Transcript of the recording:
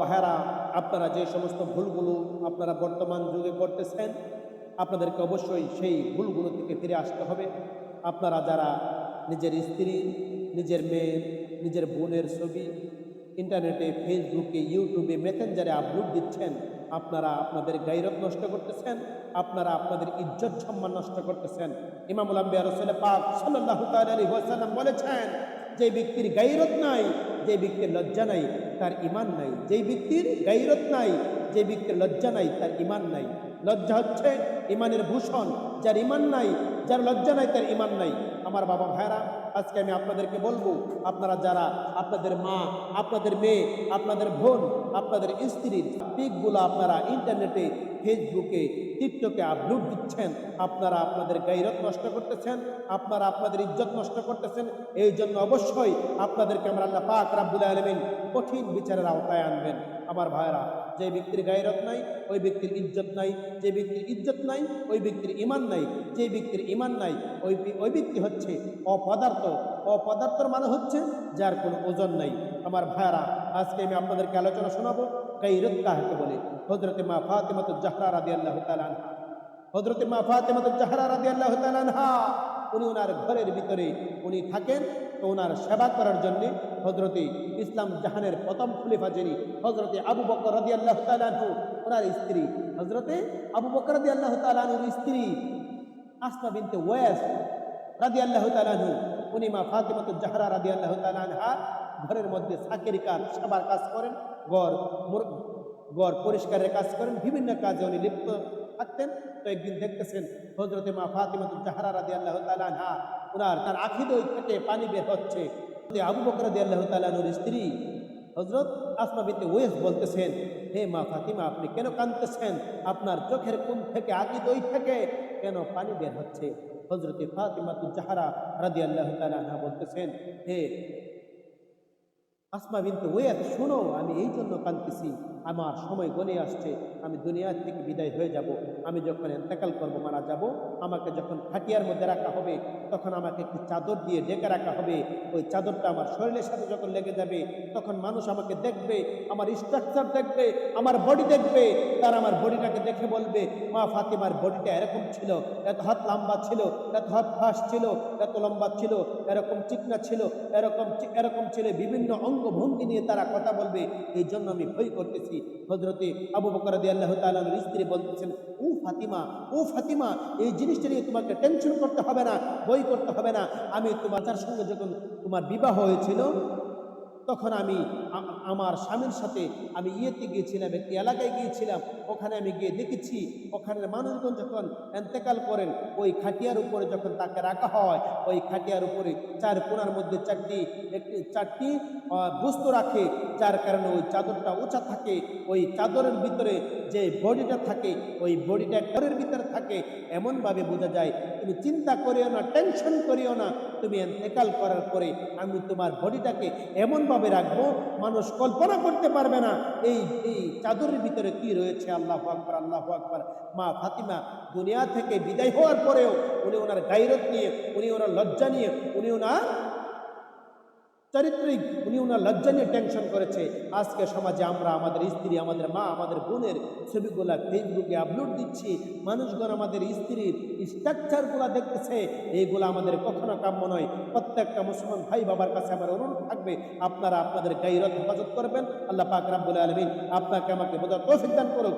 ভাইয়ারা আপনারা যে সমস্ত ভুলগুলো আপনারা বর্তমান যুগে করতেছেন, আপনাদেরকে অবশ্যই সেই ভুলগুলো থেকে ফিরে আসতে হবে। আপনারা যারা নিজের স্ত্রী, নিজের মেয়ের নিজের বোনের ছবি, ইন্টারনেটে, ফেসবুকে, ইউটিউবে, মেসেঞ্জারে আপলোড দিচ্ছেন, আপনারা আপনাদের গাইরত নষ্ট করতেছেন, আপনারা আপনাদের ইজ্জত সম্মান নষ্ট করতেছেন। ইমামুল আম্বিয়া পাক বলেছেন, যে ব্যক্তির গাইরত নাই যে ব্যক্তির লজ্জা নাই, তার ইমান নাই। যেই ব্যক্তির গাইরত নাই, যে ব্যক্তির লজ্জা নাই, তার ইমান নাই। লজ্জা হচ্ছে ইমানের ভূষণ, যার ইমান নাই, যার লজ্জা নাই, তার ইমান নাই। আমার বাবা ভাইরা আজকে আমি আপনাদেরকে বলব, আপনারা যারা, আপনাদের মা, আপনাদের মেয়ে, আপনাদের বোন, আপনাদের স্ত্রীর পিকগুলো আপনারা ইন্টারনেটে, ফেসবুকে, টিকটকে আপলোড দিচ্ছেন, আপনারা আপনাদের গাইরত নষ্ট করতেছেন, আপনারা আপনাদের ইজ্জত নষ্ট করতেছেন, এই জন্য অবশ্যই আপনাদেরকে আমরা আল্লাহ পাক রাব্বুল আলমিন কঠিন বিচারের আওতায় আনবেন। আমার ভাইরা যে ব্যক্তির গায়রত নাই, ওই ব্যক্তির ইজ্জত নাই, যে ব্যক্তির ইজ্জত নাই, ওই ব্যক্তির ইমান নাই, যে ব্যক্তির ইমান নাই, ওই ওই ব্যক্তি হচ্ছে অপদার্থ। অপদার্থর মানে হচ্ছে যার কোনো ওজন নাই। আমার ভাইরা আজকে আমি আপনাদেরকে আলোচনা শোনাবো গাইরত কাহাকে বলে? হজরতে মা ফাতেমাত জাহরা রাদি আল্লাহ হজরতে মা ফাতেমাত জাহরা রাদি আল্লাহ উনি ওনার ঘরের ভিতরে উনি থাকেন। তো ওনার সেবা করার জন্যে হজরতে ইসলাম জাহানের প্রথম খলিফা যিনি হজরতে আবু বকর রাদি আল্লাহ তালানহু ওনার স্ত্রী হজরতে আবু বকর রাদি আল্লাহ তালানুর স্ত্রী আসমা বিনতে ওয়াস রাদি আল্লাহ তালানহু উনি মা ফাতেমাত জাহরা রাদি আল্লাহ তালানহা ঘরের মধ্যে সাকের কাজ, সেবার কাজ করেন গড় গড় পরিষ্কারের কাজ করেন, বিভিন্ন কাজে উনি লিপ্ত। থাকতেন তো একদিন দেখতেছেন হজরতে মা ফাতিমাতুল জাহারা রাদি আল্লাহ তালানহা ওনার তার আখিদই থেকে পানি বের হচ্ছে। আবু বকর রাদি আল্লাহ তালানুর স্ত্রী হজরত আসমা বিনতে ওয়েস বলতেছেন, হে মা ফাতিমা, আপনি কেন কাঁদতেছেন? আপনার চোখের কোন থেকে আকিদই থেকে কেন পানি বের হচ্ছে? হজরতে ফাতিমাতুল জাহরা রাদি আল্লাহ তালানহা বলতেছেন, হে আসমা ওয়েত শোনো, আমি এই জন্য কাঁদতেছি। আমার সময় গনে আসছে, আমি দুনিয়ার থেকে বিদায় হয়ে যাব। আমি যখন এন্তেকাল করব, মারা যাব। আমাকে যখন খাটিয়ার মধ্যে রাখা হবে, তখন আমাকে একটি চাদর দিয়ে ডেকে রাখা হবে। ওই চাদরটা আমার শরীরের সাথে যখন লেগে যাবে, তখন মানুষ আমাকে দেখবে, আমার স্ট্রাকচার দেখবে, আমার বডি দেখবে। তার আমার বডিটাকে দেখে বলবে, মা ফাতিমার বডিটা এরকম ছিল, এত হাত লম্বা ছিল, এত হাত ফাঁস ছিল, এত লম্বা ছিল, এরকম চিকনা ছিল, এরকম এরকম ছিল। বিভিন্ন অঙ্গভঙ্গি নিয়ে তারা কথা বলবে। এই জন্য আমি ভয় করতেছি। হজরতে আবু বকর দিয়ে আল্লাহ তাআলার স্ত্রী বলতেছেন ও ফাতিমা ও ফাতিমা, এই জিনিসটা নিয়ে তোমাকে টেনশন করতে হবে না, বই করতে হবে না। আমি তোমার, তার সঙ্গে যখন তোমার বিবাহ হয়েছিল তখন আমি আমার স্বামীর সাথে আমি ইয়েতে গিয়েছিলাম, একটি এলাকায় গিয়েছিলাম। ওখানে আমি গিয়ে দেখেছি, ওখানের মানুষজন যখন এন্তেকাল করেন, ওই খাটিয়ার উপরে যখন তাকে রাখা হয়, ওই খাটিয়ার উপরে চার কোণার মধ্যে চারটি, একটি, চারটি বস্তু রাখে, যার কারণে ওই চাদরটা উঁচা থাকে। ওই চাদরের ভিতরে যে বডিটা থাকে, ওই বডিটা ঘরের ভিতরে থাকে, এমনভাবে বোঝা যায়, তুমি চিন্তা করিও না, টেনশন করিও না। তুমি এন্তেকাল করার পরে আমি তোমার বডিটাকে এমনভাবে রাখব? মানুষ কল্পনা করতে পারবে না, এই এই চাদরের ভিতরে কি রয়েছে? আল্লাহ আকবর আল্লাহ আকবর। মা ফাতিমা দুনিয়া থেকে বিদায় হওয়ার পরেও উনি ওনার গাইরত নিয়ে, উনি ওনার লজ্জা নিয়ে, উনি ওনার চারিত্রিক, উনি ওনার লজ্জা নিয়ে টেনশন করেছে। আজকে সমাজে আমরা, আমাদের স্ত্রী, আমাদের মা, আমাদের বোনের ছবিগুলা ফেসবুকে আপলোড দিচ্ছি। মানুষগণ আমাদের স্ত্রীর স্ট্রাকচারগুলো দেখতেছে। এইগুলো আমাদের কখনো কাম্য নয়। প্রত্যেকটা মুসলমান ভাই বাবার কাছে আমার অনুরোধ থাকবে, আপনারা আপনাদের গাইরত হেফাজত করবেন। আল্লাহ পাক রাব্বুল আলমিন আপনাকে আমাকে বোঝার তৌফিক দান করুক।